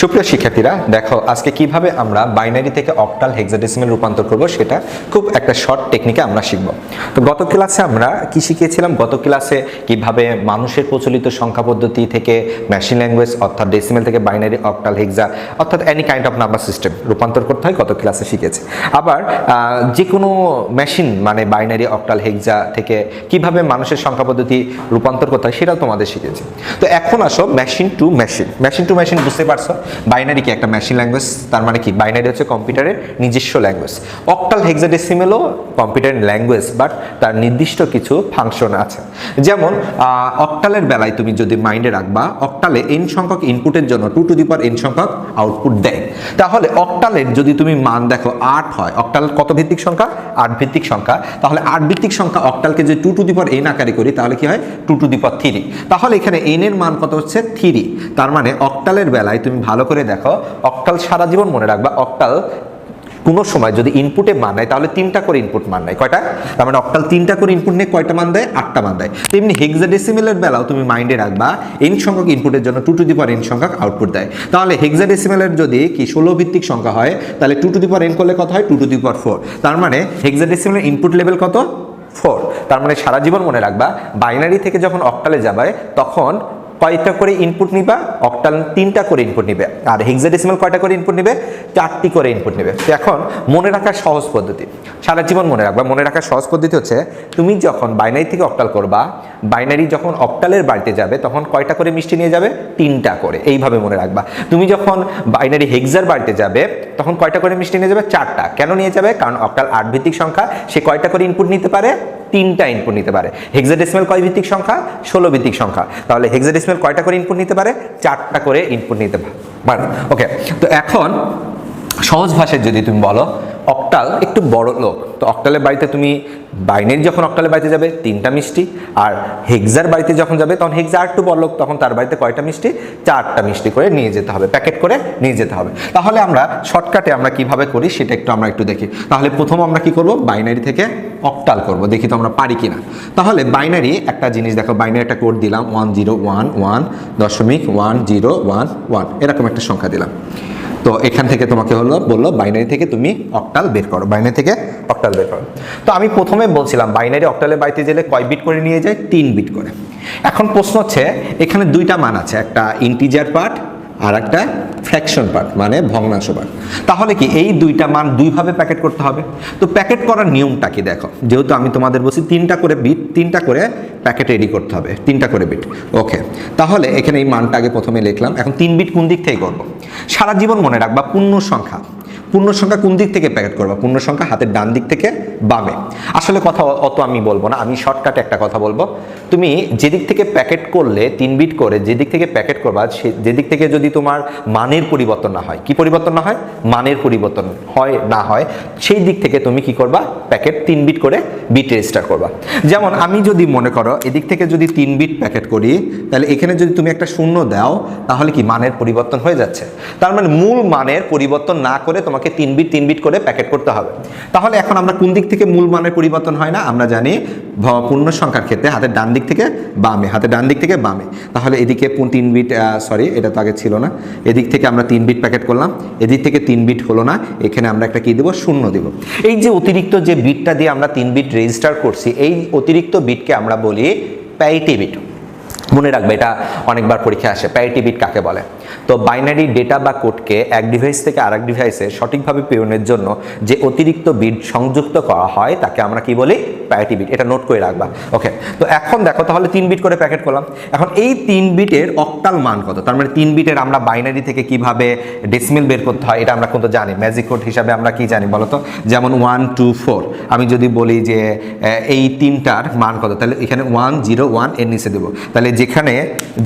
সুপ্রিয় শিক্ষার্থীরা, দেখো আজকে কীভাবে আমরা বাইনারি থেকে অক্টাল হেক্সাডেসিমেল রূপান্তর করব সেটা খুব একটা শর্ট টেকনিকে আমরা শিখব। তো গত ক্লাসে আমরা কি শিখিয়েছিলাম? গত ক্লাসে কীভাবে মানুষের প্রচলিত সংখ্যা পদ্ধতি থেকে মেশিন ল্যাঙ্গুয়েজ অর্থাৎ ডেসিমেল থেকে বাইনারি অক্টাল হেক্সা অর্থাৎ any kind of number system রূপান্তর করতে হয়, গত ক্লাসে শিখেছি। আবার যে কোনো মেশিন মানে বাইনারি অক্টাল হেক্সা থেকে কীভাবে মানুষের সংখ্যা পদ্ধতি রূপান্তর করতে হয় সেটাও তোমাদের শিখেছি। তো এখন আসো machine to machine machine to machine বুঝতে পারছ? বাইনারি কি? একটা মেশিন ল্যাঙ্গুয়েজ তার মানে কি? বাইনারি হচ্ছে কম্পিউটারের নিজস্ব ল্যাঙ্গুয়েজ অক্টাল হেক্সাডেসিমেলও কম্পিউটার ল্যাঙ্গুয়েজ বাট তার নির্দিষ্ট কিছু ফাংশন আছে। যেমন অক্টালের বেলায় তুমি যদি মাইন্ডে রাখবা অক্টালে এন সংখ্যক ইনপুটের জন্য two to the power N সংখ্যক আউটপুট দেয়। তাহলে অক্টালের যদি তুমি মান দেখো আট হয় অক্টাল কত ভিত্তিক সংখ্যা? আট ভিত্তিক সংখ্যা। তাহলে আট ভিত্তিক সংখ্যা অক্টালকে যদি two to the power N আকারে করি, তাহলে কি হয়? Two to the power three তাহলে এখানে এন এর মান কত হচ্ছে? থ্রি তার মানে অক্টালের বেলায় তুমি ভালো করে দেখো অক্টাল সারা জীবন মনে রাখবা অক্টাল কোনো সময় যদি ইনপুটে মান নেয়, তাহলে তিনটা করে ইনপুট মান নেয়। কয়টা? তার মানে অক্টাল তিনটা করে ইনপুট নিয়ে কয়টা মান দেয়? আটটা মান দেয়। তেমনি হেক্সাডেসিমেলের বেলাও তুমি মাইন্ডে রাখবা এন সংখ্যক ইনপুটের জন্য two to the power N সংখ্যক আউটপুট দেয়। তাহলে হেক্সাডেসিমেলের যদি কি ষোলো ভিত্তিক সংখ্যা হয়, তাহলে two to the power n করলে কত হয়? Two to the power four তার মানে হেক্সাডেসিমেলের ইনপুট লেভেল কত? ফোর তার মানে সারা জীবন মনে রাখবা বাইনারি থেকে যখন অক্টালে যাবে, তখন কয়টা করে ইনপুট নিবা? অক্টাল তিনটা করে ইনপুট নিবে। আর হেক্সাডেসিমাল কয়টা করে ইনপুট নিবে? চারটি করে ইনপুট নিবে। তো এখন মনে রাখার সহজ পদ্ধতি। সারা জীবন মনে রাখবা, মনে রাখার সহজ পদ্ধতি হচ্ছে, তুমি যখন বাইনারি থেকে অক্টাল করবা বাইনারি যখন অক্টালের বাড়িতে যাবে, তখন কয়টা করে মিষ্টি নিয়ে যাবে? তিনটা করে। এইভাবে মনে রাখবা। তুমি যখন বাইনারি হেক্সার বাড়িতে যাবে, তখন কয়টা করে মিষ্টি নিয়ে যাবে? চারটা। কেন নিয়ে যাবে? কারণ অক্টাল আট ভিত্তিক সংখ্যা, সে কয়টা করে ইনপুট নিতে পারে? তিনটা ইনপুট নিতে পারে। হেক্সাডেসিমাল কয় ভিত্তিক সংখ্যা? ষোলো ভিত্তিক সংখ্যা। তাহলে হেক্সাডেসিমাল কয়টা করে ইনপুট নিতে পারে? চারটা করে ইনপুট নিতে পারে। ওকে তো এখন সহজ ভাষায় যদি তুমি বলো অক্টাল একটু বড় লোক। তো অক্টালের বাড়িতে তুমি বাইনের যখন অক্টালের বাড়িতে যাবে, তিনটা মিষ্টি। আর হেক্সার বাড়িতে যখন যাবে, তখন হেক্সা একটু বড় লোক, তখন তার বাড়িতে কয়টা মিষ্টি? চারটা মিষ্টি করে নিয়ে যেতে হবে। প্যাকেট করে নিয়ে যেতে হবে। তাহলে আমরা শর্টকাটে আমরা কীভাবে করি সেটা একটু আমরা একটু দেখি। তাহলে প্রথম আমরা কি করব? বাইনারি থেকে অক্টাল করব। দেখি তো আমরা পারি কিনা। তাহলে বাইনারি একটা জিনিস দেখো, বাইনারি একটা কোড দিলাম, ওয়ান জিরো ওয়ান ওয়ান দশমিক ওয়ান জিরো ওয়ান ওয়ান। এরকম একটা সংখ্যা দিলাম। তো এখান থেকে তোমাকে হলো বলল বাইনারি থেকে তুমি অক্টাল বের করো বাইনারি থেকে অক্টাল বের করো। তো আমি প্রথমে বলছিলাম বাইনারি অক্টালে বাইতে গেলে কয় বিট করে নিয়ে যায়? তিন বিট করে। এখন প্রশ্ন হচ্ছে, এখানে দুইটা মান আছে, একটা ইন্টিজার পার্ট আর একটা ফ্র্যাকশন পার্ট মানে ভগ্নাংশ পার্ট তাহলে কি এই দুইটা মান দুইভাবে প্যাকেট করতে হবে? তো প্যাকেট করার নিয়মটা কি দেখো? যেহেতু আমি তোমাদের বলছি তিনটা করে বিট তিনটা করে প্যাকেট রেডি করতে হবে, তিনটা করে বিট ওকে তাহলে এখানে এই মানটা আগে প্রথমে লিখলাম। এখন তিন বিট কোন দিক থেকে করব? সারা জীবন মনে রাখবা পূর্ণ সংখ্যা। পূর্ণ সংখ্যা কোন দিক থেকে প্যাকেট করবা? পূর্ণ সংখ্যা হাতের ডান দিক থেকে বামে। আসলে কথা অত আমি বলব না, আমি শর্টকাটে একটা কথা বলব। তুমি যেদিক থেকে প্যাকেট করলে, তিন বিট করে, যেদিক থেকে প্যাকেট করবা, সে, যেদিক থেকে যদি তোমার মানের পরিবর্তন না হয়, কি পরিবর্তন না হয়? মানের পরিবর্তন হয়, না হয়, সেই দিক থেকে তুমি কি করবা? প্যাকেট তিন বিট করে বিট রেজিস্টার করবা। যেমন আমি যদি মনে করো, এদিক থেকে যদি তিন বিট প্যাকেট করি, তাহলে এখানে যদি তুমি একটা শূন্য দাও, তাহলে কি মানের পরিবর্তন হয়ে যাচ্ছে? তার মানে মূল মানের পরিবর্তন না করে তোমাকে তিন বিট তিন বিট করে প্যাকেট করতে হবে। তাহলে এখন আমরা কোন দিক থেকে মূল মানের পরিবর্তন হয় না? আমরা জানি পূর্ণ সংখ্যার ক্ষেত্রে হাতের ডান দিক থেকে বামে, হাতের ডান দিক থেকে বামে। তাহলে এদিকে তিন বিট সরি এটা তো আগে ছিল না। এদিক থেকে আমরা তিন বিট প্যাকেট করলাম। এদিক থেকে তিন বিট হলো না। এখানে আমরা একটা কি দেবো? শূন্য দেব। এই যে অতিরিক্ত যে বিটটা দিয়ে আমরা তিন বিট রেজিস্টার করছি, এই অতিরিক্ত বিটকে আমরা বলি প্যারিটি বিট। মনে রাখবে এটা অনেকবার পরীক্ষা আসে। প্যারিটি বিট কাকে বলে? তো বাইনারি ডেটা বা কোডকে এক ডিভাইস থেকে আরেক ডিভাইসে সঠিকভাবে প্রেরণের জন্য যে অতিরিক্ত বিট সংযুক্ত করা হয়, তাকে আমরা কি বলি? প্যারিটি বিট এটা নোট করে রাখবা। ওকে তো এখন দেখো, তাহলে তিন বিট করে প্যাকেট করলাম। এখন এই তিন বিটের অক্টাল মান কত? তার মানে তিন বিটের আমরা বাইনারি থেকে কীভাবে ডেসিমেল বের করতে হয়, এটা আমরা কিন্তু জানি। ম্যাজিক কোড হিসাবে আমরা কি জানি বলতো? যেমন ওয়ান টু ফোর আমি যদি বলি যে এই তিনটার মান কত? তাহলে এখানে ওয়ান জিরো ওয়ানের নিচে দেবো। তাহলে যেখানে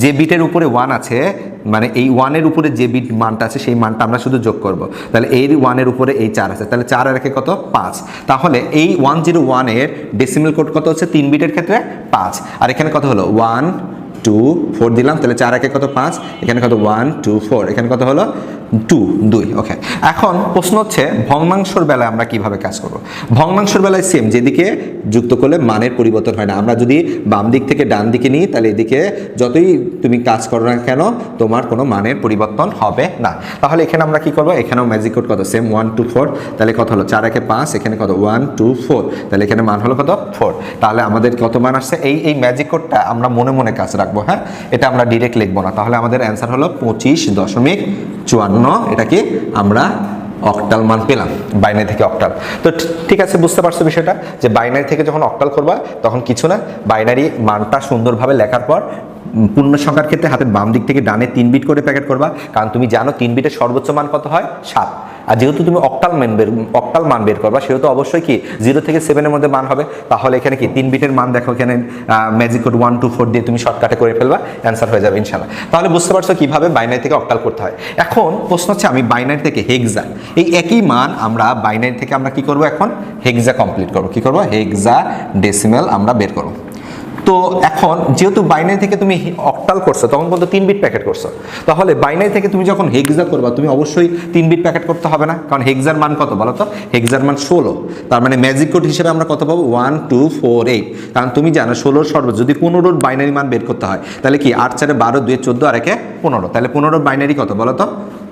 যে বিটের উপরে ওয়ান আছে মানে এই ওয়ানের উপরে যে বিট মানটা আছে, সেই মানটা আমরা শুধু যোগ করব। তাহলে এই ওয়ানের উপরে এই চার আছে। তাহলে চার একে কত? পাঁচ। তাহলে এই ওয়ান জিরো ওয়ানের ডেসিমেল কোড কত হচ্ছে? তিন বিটের ক্ষেত্রে পাঁচ। আর এখানে কত হলো? ওয়ান টু ফোর দিলাম, তাহলে চার, একে কত পাঁচ? এখানে কত? ওয়ান টু ফোর এখানে কত হলো? টু দুই ওকে এখন প্রশ্ন হচ্ছে, ভগ্নাংশর বেলায় আমরা কীভাবে কাজ করব? ভগ্নাংশর বেলায় সেম যেদিকে যুক্ত করলে মানের পরিবর্তন হয় না। আমরা যদি বাম দিক থেকে ডান দিকে নিই, তাহলে এদিকে যতই তুমি কাজ করো না কেন, তোমার কোনো মানের পরিবর্তন হবে না। তাহলে এখানে আমরা কি করব? এখানেও ম্যাজিক কোড কত? সেম ওয়ান টু ফোর তাহলে কত হলো? চার, একে পাঁচ। এখানে কত? ওয়ান টু ফোর তাহলে এখানে মান হলো কত? ফোর তাহলে আমাদের কত মান আসছে? এই এই ম্যাজিক কোডটা আমরা মনে মনে কাজ রাখব। হ্যাঁ? এটা আমরা ডিরেক্ট লিখব না। তাহলে আমাদের অ্যান্সার হলো পঁচিশ দশমিক চুয়ান্ন। এটাকে আমরা অক্টাল মান পেলাম বাইনারি থেকে অক্টাল তো ঠিক আছে, বুঝতে পারছ বিষয়টা? যে বাইনারি থেকে যখন অক্টাল করবা তখন কিছু না বাইনারি মানটা সুন্দরভাবে লেখার পর পূর্ণ সংখ্যার ক্ষেত্রে হাতের বাম দিক থেকে ডানে তিন বিট করে প্যাকেট করবা। কারণ তুমি জানো তিন বিটের সর্বোচ্চ মান কত হয়? সাত। আর যেহেতু তুমি অক্টাল মান বের অক্টাল মান বের করবা, সেহেতু অবশ্যই কি জিরো থেকে সেভেনের মধ্যে মান হবে। তাহলে এখানে কি তিন বিটের মান দেখো এখানে magic code one two four দিয়ে তুমি শর্টকাটে করে ফেলবা অ্যান্সার হয়ে যাবে ইনশাল্লাহ তাহলে বুঝতে পারছ কীভাবে বাইনারি থেকে অক্টাল করতে হয়। এখন প্রশ্ন হচ্ছে আমি বাইনারি থেকে হেক্সা এই একই মান আমরা বাইনারি থেকে আমরা কি করব এখন? হেক্সা কমপ্লিট করব। কি করব? হেক্সা ডেসিমেল আমরা বের করব। তো এখন যেহেতু বাইনারি থেকে তুমি অক্টাল করছ, তখন কিন্তু তিন বিট প্যাকেট করছ। তাহলে বাইনারি থেকে তুমি যখন হেক্সা করবা, তুমি অবশ্যই তিন বিট প্যাকেট করতে হবে না। কারণ হেক্সার মান কত বলো তো হেক্সার মান ষোলো। তার মানে ম্যাজিক কোড হিসেবে আমরা কত পাবো? ওয়ান টু ফোর এইট কারণ তুমি জানো, ষোলোর সর্ব যদি পনেরোর বাইনারি মান বের করতে হয়, তাহলে কি আট চারে বারো দুই চোদ্দ, আর একে পনেরো। তাহলে পনেরোর বাইনারি কত বলো তো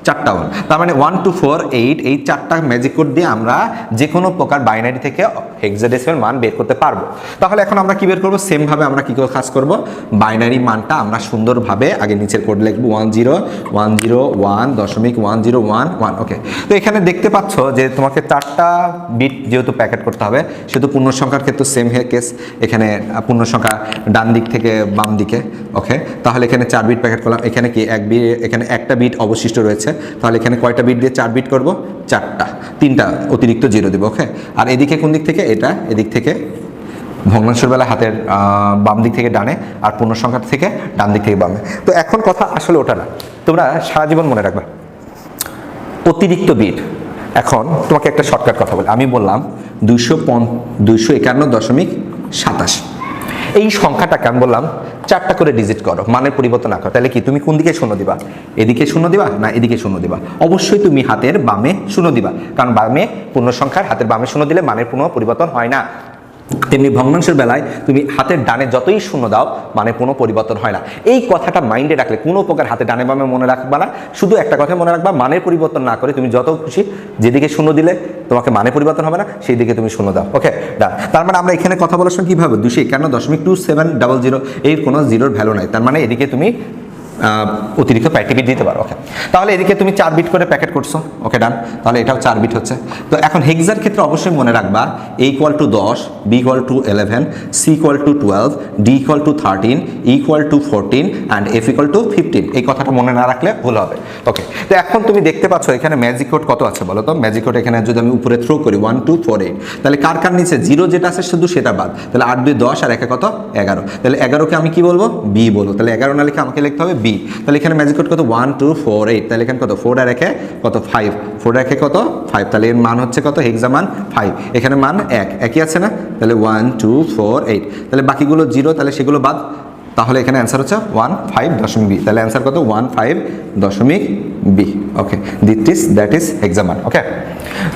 চারটা ওয়ান তার মানে ওয়ান টু ফোর এইট এই চারটা ম্যাজিক কোড দিয়ে আমরা যে কোনো প্রকার বাইনারি থেকে হেক্সাডেসিমাল মান বের করতে পারব। তাহলে এখন আমরা কি বের করব? সেমভাবে আমরা কি করে কাজ করব? বাইনারি মানটা আমরা সুন্দরভাবে আগে নিচের কোড লিখব one zero one zero one দশমিক one zero one one okay তো এখানে দেখতে পাচ্ছ যে তোমাকে চারটা বিট যেহেতু প্যাকেট করতে হবে সেহেতু পূর্ণ সংখ্যার ক্ষেত্রে সেম হে কেস এখানে আহ, পূর্ণ সংখ্যা ডান দিক থেকে বাম দিকে ওকে তাহলে এখানে চার বিট প্যাকেট করলাম। এখানে কি এক বিট এখানে একটা বিট অবশিষ্ট রয়েছে। তাহলে এখানে কয়টা বিট দিয়ে চার বিট করব? চারটা। তিনটা অতিরিক্ত জিরো দেবো ওকে আর এদিকে কোন দিক থেকে? এটা, এদিক থেকে ভগ্নাংশের বেলা হাতের বাম দিক থেকে ডানে আর পূর্ণ সংখ্যা থেকে ডান দিক থেকে বামে। তো এখন কথা আসলে ওটা না। তোমরা সারা জীবন মনে রাখবে। অতিরিক্ত বিট। এখন তোমাকে একটা শর্টকাট কথা বলি। আমি বললাম দুইশো পন দুইশো একান্ন দশমিক সাতাশ। এই সংখ্যাটাকে আমি বললাম? চারটা করে ডিজিট করো, মানের পরিবর্তন করো। তাহলে কি তুমি কোন দিকে শূন্য দিবা? এদিকে শূন্য দিবা না এদিকে শূন্য দিবা? অবশ্যই তুমি হাতের বামে শূন্য দিবা, কারণ বামে পূর্ণ সংখ্যার হাতের বামে শূন্য দিলে মানের কোনো পরিবর্তন হয় না। তেমনি ভগ্নাংশের বেলায় তুমি হাতের ডানে যতই শূন্য দাও মানে কোনো পরিবর্তন হয় না। এই কথাটা মাইন্ডে রাখলে কোনো প্রকার হাতে ডানে বামে মনে রাখবা না। শুধু একটা কথা মনে রাখবা, মানের পরিবর্তন না করে তুমি যত খুশি যেদিকে শূন্য দিলে তোমাকে মানে পরিবর্তন হবে না সেই দিকে তুমি শূন্য দাও ওকে ডান তার মানে আমরা এখানে কথা বলার সময় কীভাবে দুশো একান্ন দশমিক টু সেভেন ডাবল জিরো এর কোনো জিরোর ভ্যালু নাই। তার মানে এদিকে তুমি অতিরিক্ত প্যাকেট বিট দিতে পারো ওকে তাহলে এদিকে তুমি চার বিট করে প্যাকেট করছ ওকে ডান তাহলে এটাও চার বিট হচ্ছে। তো এখন হেক্সার ক্ষেত্রে অবশ্যই মনে রাখবা এ ইকুয়াল টু দশ B equal to eleven C equal to twelve D equal to thirteen equal to fourteen and F equal to fifteen এই কথাটা মনে না রাখলে ভুল হবে ওকে তো এখন তুমি দেখতে পাচ্ছ এখানে ম্যাজিক কোড কত আছে বলো তো? ম্যাজিক কোড এখানে যদি আমি উপরে থ্রো করি ওয়ান টু ফোর এইট তাহলে কার কার নিচে জিরো যেটা আছে শুধু সেটা বাদ। তাহলে আট, দুই, দশ, আর একে কত? এগারো। তাহলে এগারোকে আমি কি বলব? বি বলব। তাহলে এগারো না লিখে আমাকে লিখতে হবে বি তাহলে এখানে ম্যাজিক কোড কত? ওয়ান টু ফোর এইট তাহলে এখানে কত? ফোর একে কত? ফাইভ ফোর একে কত? ফাইভ তাহলে এর মান হচ্ছে কত? হেক্সা মান ফাইভ এখানে মান এক। একই আছে না? তাহলে ওয়ান টু ফোর এইট তাহলে বাকিগুলো জিরো তাহলে সেগুলো বাদ। তাহলে এখানে অ্যান্সার হচ্ছে ওয়ান ফাইভ দশমিক বি। তাহলে অ্যান্সার কত? ওয়ান ফাইভ দশমিক B. Okay that is that is হেক্সামান okay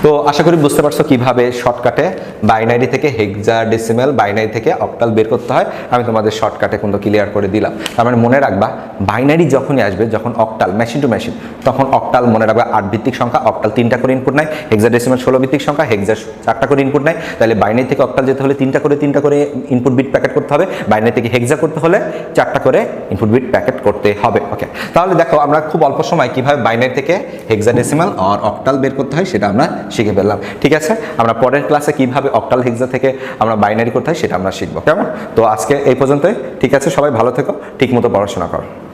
তো আশা করি বুঝতে পারছ কীভাবে শর্টকাটে বাইনারি থেকে হেক্সা ডেসিমেল বাইনারি থেকে অক্টাল বের করতে হয়। আমি তোমাদের শর্টকাটে কিন্তু ক্লিয়ার করে দিলাম। তার মানে মনে রাখবা বাইনারি যখনই আসবে, যখন অক্টাল মেশিন টু মেশিন তখন অক্টাল মনে রাখবা আট ভিত্তিক সংখ্যা অক্টাল তিনটা করে ইনপুট নেয় হেক্সা ডেসিমেল ষোলো ভিত্তিক সংখ্যা হেক্সা চারটা করে ইনপুট নেয়। তাহলে বাইনারি থেকে অক্টাল যেতে হলে তিনটা করে তিনটা করে ইনপুট বিট প্যাকেট করতে হবে। বাইনারি থেকে হেক্সা করতে হলে চারটা করে ইনপুট বিট প্যাকেট করতে হবে। ওকে তাহলে দেখো, আমরা খুব অল্প সময় কীভাবে বাইনারি থেকে হেক্সা হেক্সাডেসিমাল আর অক্টাল বের করতে হয় সেটা আমরা শিখে ফেললাম। ঠিক আছে? আমরা পরের ক্লাসে কীভাবে অক্টাল হেক্সা থেকে আমরা বাইনারি করতে হয় সেটা আমরা শিখব। কেমন? তো আজকে এই পর্যন্তই। ঠিক আছে? সবাই ভালো থেকো। ঠিক মতো পড়াশোনা করো।